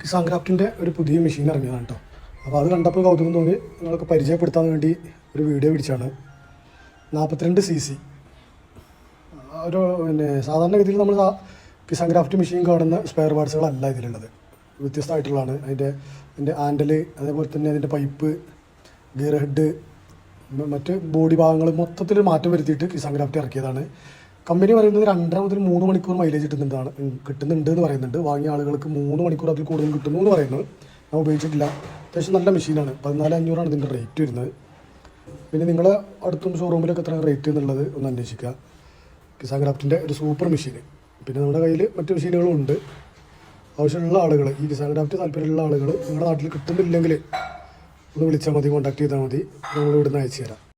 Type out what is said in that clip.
കിസാൻ ക്രാഫ്റ്റിന്റെ ഒരു പുതിയ മെഷീൻ ഇറങ്ങിയതാണ് കേട്ടോ അപ്പോൾ അത് കണ്ടപ്പോൾ കൗതുകം തോന്നി. നിങ്ങൾക്ക് പരിചയപ്പെടുത്താൻ വേണ്ടി ഒരു വീഡിയോ പിടിച്ചാണ്. നാൽപ്പത്തിരണ്ട് സി സി ഒരു പിന്നെ സാധാരണഗതിയിൽ നമ്മൾ കിസാൻ ക്രാഫ്റ്റ് മെഷീൻ കാണുന്ന സ്പെയർ പാർട്സുകളല്ല ഇതിലുള്ളത്. വ്യത്യസ്തമായിട്ടുള്ളതാണ്. അതിന്റെ അതിന്റെ ആൻഡൽ അതേപോലെ തന്നെ അതിന്റെ പൈപ്പ് ഗിയർ ഹെഡ് മറ്റ് ബോഡി ഭാഗങ്ങൾ മൊത്തത്തിൽ മാറ്റം വരുത്തിയിട്ട് കിസാൻ ക്രാഫ്റ്റ് ഇറക്കിയതാണ്. കമ്പനി പറയുന്നത് രണ്ടര മുതൽ മൂന്ന് മണിക്കൂർ മൈലേജ് കിട്ടുന്നുണ്ടാണ്. കിട്ടുന്നുണ്ട് എന്ന് പറയുന്നുണ്ട്. വാങ്ങിയ ആളുകൾക്ക് മൂന്ന് മണിക്കൂർ അതിൽ കൂടുതൽ കിട്ടുന്നു എന്ന് പറയുന്നത് ഞാൻ ഉപയോഗിച്ചിട്ടില്ല. അത്യാവശ്യം നല്ല മെഷീനാണ് പതിനാല് അഞ്ഞൂറാണ് ഇതിന്റെ റേറ്റ് വരുന്നത്. പിന്നെ നിങ്ങൾ അടുത്തും ഷോറൂമിലൊക്കെ എത്ര റേറ്റ് എന്നുള്ളത് ഒന്ന് അന്വേഷിക്കുക. കിസാൻ ക്രാഫ്റ്റിന്റെ ഒരു സൂപ്പർ മെഷീൻ പിന്നെ നമ്മുടെ കയ്യിൽ മറ്റു മെഷീനുകളും ഉണ്ട്. ആവശ്യമുള്ള ആളുകൾ ഈ കിസാൻ ക്രാഫ്റ്റ് താല്പര്യമുള്ള ആളുകൾ നിങ്ങളുടെ നാട്ടിൽ കിട്ടുന്നില്ലെങ്കിൽ ഒന്ന് വിളിച്ചാൽ മതി കോൺടാക്ട് ചെയ്താൽ മതി. നമ്മൾ ഇവിടുന്ന് അയച്ചു തരാം